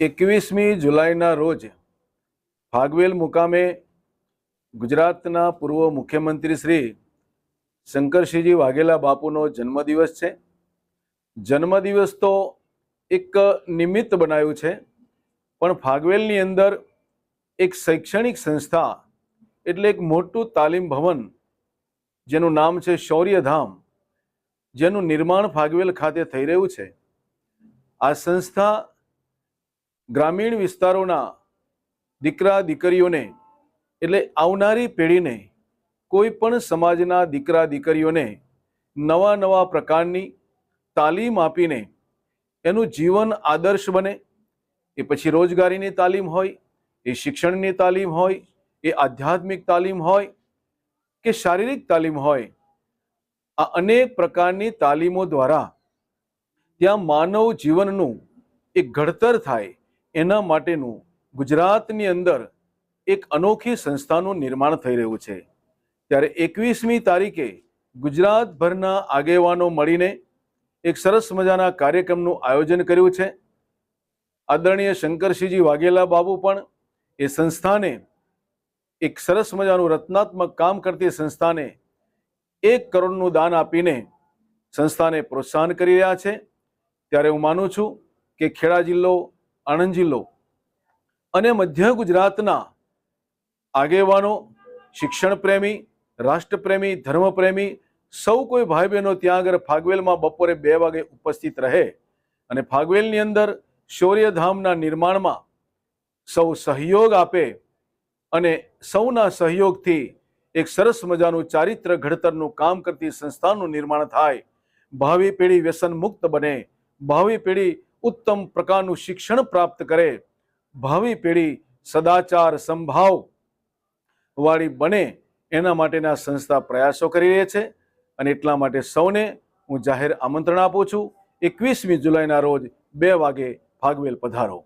એકવીસમી જુલાઈના રોજ ફાગવેલ મુકામે ગુજરાતના પૂર્વ મુખ્યમંત્રી શ્રી શંકરસિંહજી વાઘેલા બાપુનો જન્મદિવસ છે. જન્મદિવસ તો એક નિમિત્ત બનાવ્યું છે, પણ ફાગવેલની અંદર એક શૈક્ષણિક સંસ્થા એટલે એક મોટું તાલીમ ભવન જેનું નામ છે શૌર્યધામ, જેનું નિર્માણ ફાગવેલ ખાતે થઈ રહ્યું છે. આ સંસ્થા ગ્રામીણ વિસ્તારોના દીકરા, દીકરીઓને, એટલે આવનારી પેઢીને, કોઈ પણ સમાજના દીકરા, દીકરીઓને નવા નવા પ્રકારની તાલીમ આપીને એનું જીવન આદર્શ બને. એ પછી રોજગારીની તાલીમ હોય, એ શિક્ષણની તાલીમ હોય, એ આધ્યાત્મિક તાલીમ હોય કે શારીરિક તાલીમ હોય, આ અનેક પ્રકારની તાલીમો દ્વારા ત્યાં માનવ જીવનનું એક ઘડતર થાય. એના માટેનું ગુજરાતની અંદર એક અનોખી સંસ્થાનું નિર્માણ થઈ રહ્યું છે. ત્યારે એકવીસમી તારીખે ગુજરાતભરના આગેવાનો મળીને એક સરસ મજાના કાર્યક્રમનું આયોજન કર્યું છે. આદરણીય શંકરસિંહજી વાઘેલા બાબુ પણ એ સંસ્થાને એક સરસ મજાનું રત્નાત્મક કામ કરતી સંસ્થાને એક કરોડનું દાન આપીને સંસ્થાને પ્રોત્સાહન કરી રહ્યા છે. ત્યારે હું માનું છું કે ખેડા જિલ્લો આણંદ જિલ્લો અને મધ્ય ગુજરાતના આગેવાનો શિક્ષણ પ્રેમી રાષ્ટ્રપ્રેમી, ધર્મપ્રેમી, સૌ કોઈ ભાઈ બહેનો ત્યાં આગળ ફાગવેલમાં બપોરે બે વાગે ઉપસ્થિત રહે અને ફાગવેલની અંદર શૌર્યધામના નિર્માણમાં સૌ સહયોગ આપે અને સૌના સહયોગથી એક સરસ મજાનું ચારિત્ર ઘડતરનું કામ કરતી સંસ્થાનું નિર્માણ થાય. ભાવિ પેઢી વ્યસન મુક્ત બને. ભાવિ પેઢી ઉત્તમ પ્રકારનું શિક્ષણ પ્રાપ્ત કરે. ભાવિ પેઢી સદાચાર સંભાવ વાળી બને એના માટેના સંસ્થા પ્રયાસો કરી રહી છે અને એટલા માટે સૌને હું જાહેર આમંત્રણ આપું છું. એકવીસમી જુલાઈના રોજ બે વાગે ફાગવેલ પધારો.